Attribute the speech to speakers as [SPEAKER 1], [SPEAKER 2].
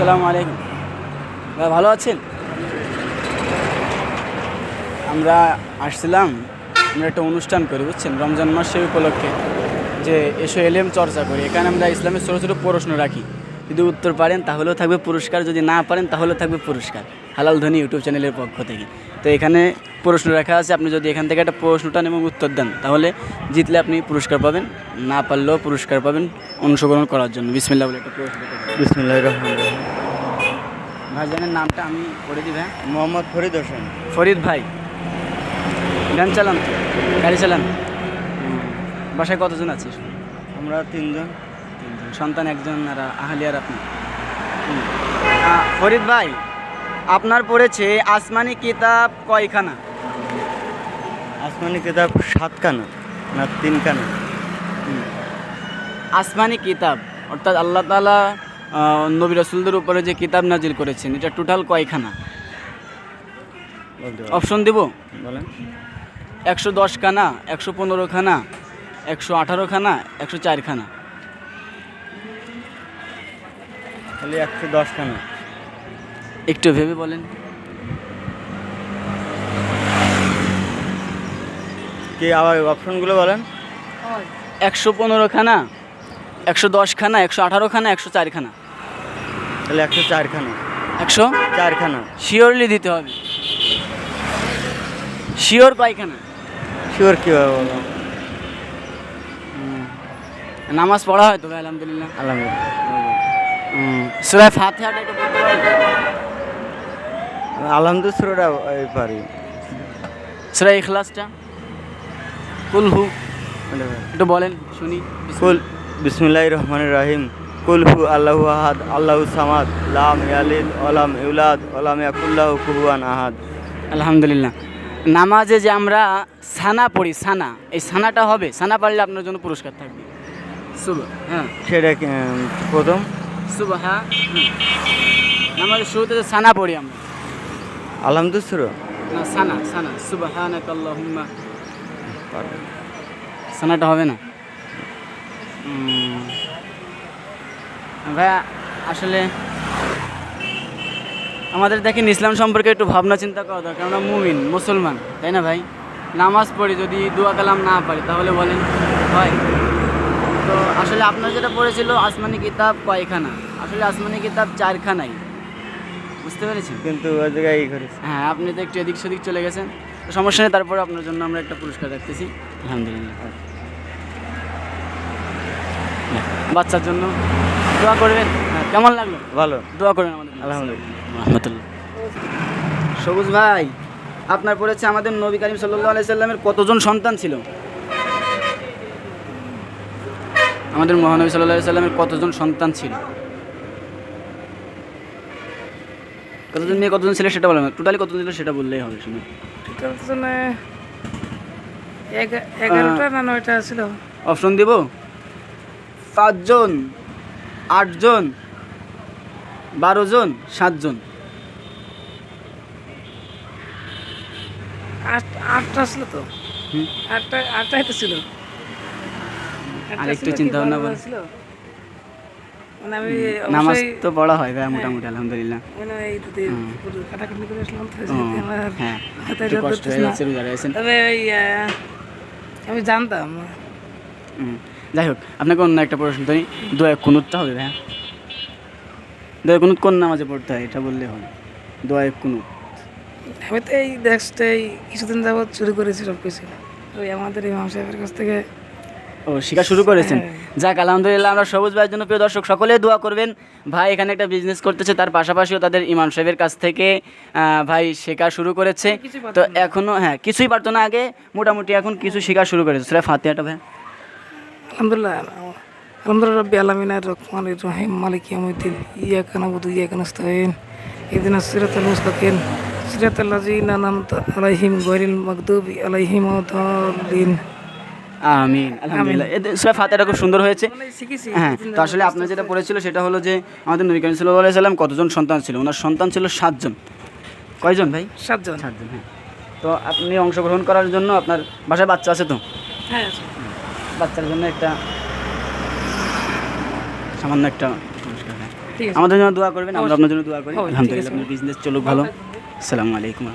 [SPEAKER 1] আসসালামু আলাইকুম। ভাই, ভালো আছেন? আমরা আসছিলাম, আমরা একটা অনুষ্ঠান করি, বুঝছেন? রমজান মাস উপলক্ষে যে এসো এলএম চর্চা করি। এখানে আমরা ইসলামের ছোটো ছোটো প্রশ্ন রাখি। যদি উত্তর পারেন, তাহলেও থাকবে পুরস্কার। যদি না পারেন, তাহলেও থাকবে পুরস্কার। হালাল ধ্বনি ইউটিউব চ্যানেলের পক্ষ থেকে। তো এখানে প্রশ্ন রাখা আছে আপনি যদি এখান থেকে একটা প্রশ্নটা এবং উত্তর দেন তাহলে জিতলে আপনি পুরস্কার পাবেন না পারলেও পুরস্কার পাবেন অংশগ্রহণ করার জন্য। বিসমিল্লাহ বলে একটা প্রশ্ন।
[SPEAKER 2] বিসমুল্লাহ রহমান
[SPEAKER 1] ভাইজানের নামটা আমি করে দিই ভাই।
[SPEAKER 2] মোহাম্মদ ফরিদ হোসেন।
[SPEAKER 1] ফরিদ ভাই। গান চালান? গাড়ি চালান? বাসায় কতজন আছে?
[SPEAKER 2] আমরা তিনজন।
[SPEAKER 1] তিনজন। সন্তান একজন আর আহলিয়ার আপনি? ফরিদ ভাই আপনার পড়েছে আসমানি কিতাব কয়খানা?
[SPEAKER 2] আসমানি কিতাব সাতখানা না তিনখানা।
[SPEAKER 1] আসমানি কিতাব অর্থাৎ আল্লাহ তালা নবী রসুলদের উপরে যে কিতাব নাজিল করেছেন এটা টোটাল কয়খানা। অপশন দিব?
[SPEAKER 2] বলেন।
[SPEAKER 1] একশো দশ খানা একশো পনেরো খানা একশো আঠারো খানা একশো চারখানা
[SPEAKER 2] খালি একশো দশখানা
[SPEAKER 1] একটু ভেবে বলেন।
[SPEAKER 2] কি আবার অপশনগুলো বলেন।
[SPEAKER 1] একশো পনেরো খানা একশো দশ খানা একশো আঠারো খানা একশো চারখানা
[SPEAKER 2] তাহলে একশো চারখানা
[SPEAKER 1] একশো?
[SPEAKER 2] চারখানা
[SPEAKER 1] শিওরলি দিতে হবে। শিওর পায়খানা।
[SPEAKER 2] শিওর কীভাবে বলো
[SPEAKER 1] নামাজ পড়া হয় তো আলহামদুলিল্লাহ।
[SPEAKER 2] আলহামদুলিল্লাহ।
[SPEAKER 1] সুরায় ফাতেহাটা একটু
[SPEAKER 2] আলহামদুলিল্লাহ এই পারি।
[SPEAKER 1] সুরায় ইখলাসটা? কুলহু একটু বলেন শুনি।
[SPEAKER 2] কুল বিসমুল্লাহ রহমান রাহিম। কুল হু আল্লাহু আহাদ আল্লাহু সামাদ লাম ইয়ালিদ ওলাম ইউলাদ ওলাম ইয়াকুল্লাহু কুহুয়ান আহাদ।
[SPEAKER 1] আলহামদুলিল্লাহ। নামাজে যে আমরা সানা পড়ি সানা এই সানাটা হবে? সানা পারলে আপনার জন্য পুরস্কার থাকবে। শুভ হ্যাঁ।
[SPEAKER 2] সেটা প্রথম?
[SPEAKER 1] শুভ হ্যাঁ। নামাজের শুরুতে যে সানা পড়ি আমরা। সানা সানা সুবহানাক আল্লাহুম্মা সানাটা হবে না? ভাইয়া আসলে আমাদের দেখেন ইসলাম সম্পর্কে একটু ভাবনা চিন্তা করা দরকার। আমরা মুমিন মুসলমান তাই না ভাই? নামাজ পড়ি যদি দোয়া কালাম না পারি তাহলে বলেন হয়। তো আসলে আপনার যেটা পড়েছিল আসমানি কিতাব কয়খানা? আসলে আসমানি কিতাব চারখানাই। বুঝতে পেরেছেন?
[SPEAKER 2] কিন্তু ওই জায়গায় ই করেছে।
[SPEAKER 1] হ্যাঁ আপনি তো একটু এদিক সেদিক চলে গেছেন। তো সমস্যা নেই তারপরে আপনার জন্য আমরা একটা পুরস্কার রাখতেছি। আলহামদুলিল্লাহ। হ্যাঁ, বাচ্চার জন্য দোয়া করবেন। হ্যাঁ, কেমন লাগল?
[SPEAKER 2] ভালো।
[SPEAKER 1] দোয়া করবেন আমাদের।
[SPEAKER 2] আলহামদুলিল্লাহ।
[SPEAKER 1] রহমতুল্লাহ। সবুজ ভাই আপনার পড়েছে আমাদের নবী করিম সাল্লাহ আলাইসাল্লামের কতজন সন্তান ছিল? আমাদের মহানবী সাল্লাহ সাল্লামের কতজন সন্তান ছিল? কতজন মেয়ে কতজন ছিল সেটা বললাম টোটালি কতজন ছিল সেটা বললেই হবে শুনে।
[SPEAKER 3] টোটাল এগারোটা না নয়টা ছিল?
[SPEAKER 1] অপশন দিব? পাঁচজন আটজন বারো জন সাতজন।
[SPEAKER 3] আট আটটা ছিল তো? আটটা আটটাই তো ছিল।
[SPEAKER 1] আরেকটু চিন্তা ভাবনা
[SPEAKER 3] ছিল? মানে আমি
[SPEAKER 1] নামাজ তো পড়া হয় ভাই মোটামুটি আলহামদুলিল্লাহ।
[SPEAKER 3] মানে এই যদি কাটাকাটি করে আসলাম তো
[SPEAKER 1] ও,
[SPEAKER 3] সেটাতে আমার
[SPEAKER 1] হ্যাঁ। কষ্ট হয়ে যাচ্ছে রোজা
[SPEAKER 3] তবে আমি জানতাম।
[SPEAKER 1] যাই হোক আপনাকে অন্য একটা প্রশ্ন করি। দোয়া কুনুতটা হবে ভাই দোয়া কুনুত কোন নামাজে পড়তে হয় এটা বললে হবে। দোয়া কুনুত।
[SPEAKER 3] আমি তো এই দেশটা এই কিছুদিন যাবৎ শুরু করেছি সব কিছু ওই আমাদের ইমাম সাহেবের কাছ থেকে
[SPEAKER 1] ও শেখা শুরু করেছেন?
[SPEAKER 3] হ্যাঁ।
[SPEAKER 1] যাক আলহামদুলিল্লাহ আমরা সবুজ ভাইয়ের জন্য প্রিয় দর্শক সকলে দোয়া করবেন। ভাই এখানে একটা বিজনেস করতেছে তার পাশাপাশিও তাদের ইমাম সাহেবের কাছ থেকে ভাই শেখা শুরু করেছে। তো এখনও হ্যাঁ কিছুই পারতো না আগে মোটামুটি এখন কিছু শেখা শুরু করেছে। সেটা ফাতিহাটা ভাই।
[SPEAKER 3] আলহামদুলিল্লাহ আলহামদুলিল্লাহ রব্বি আলমিন রহমান রহিম মালিক ইয়ামুদ্দিন ইয়াকা নাবুদু ইয়াকা নাস্তাইন ইদিনা সিরাতাল মুস্তাকিম সিরাতাল লাযিনা আনআমতা আলাইহিম গায়রিল মাগদুবি আলাইহিম ওয়ালাদ-দাল্লিন
[SPEAKER 1] আমিন আলহামদুলিল্লাহ। সুরা ফাতিহাটা খুব সুন্দর হয়েছে। হ্যাঁ তো আসলে আপনার যেটা পড়েছিল সেটা হলো যে আমাদের নবী করিম সাল্লাহ সাল্লাম কতজন সন্তান ছিল? ওনার সন্তান ছিল সাতজন। কয়জন ভাই?
[SPEAKER 3] সাতজন।
[SPEAKER 1] সাতজন হ্যাঁ। তো আপনি অংশগ্রহণ করার জন্য আপনার বাসায় বাচ্চা আছে তো?
[SPEAKER 3] হ্যাঁ
[SPEAKER 1] বাচ্চার জন্য একটা সামান্য একটা হ্যাঁ। আমাদের জন্য দোয়া করবেন আমরা আপনার জন্য দোয়া করি। আলহামদুলিল্লাহ আপনার বিজনেস চলুক ভালো। আসসালামু আলাইকুম।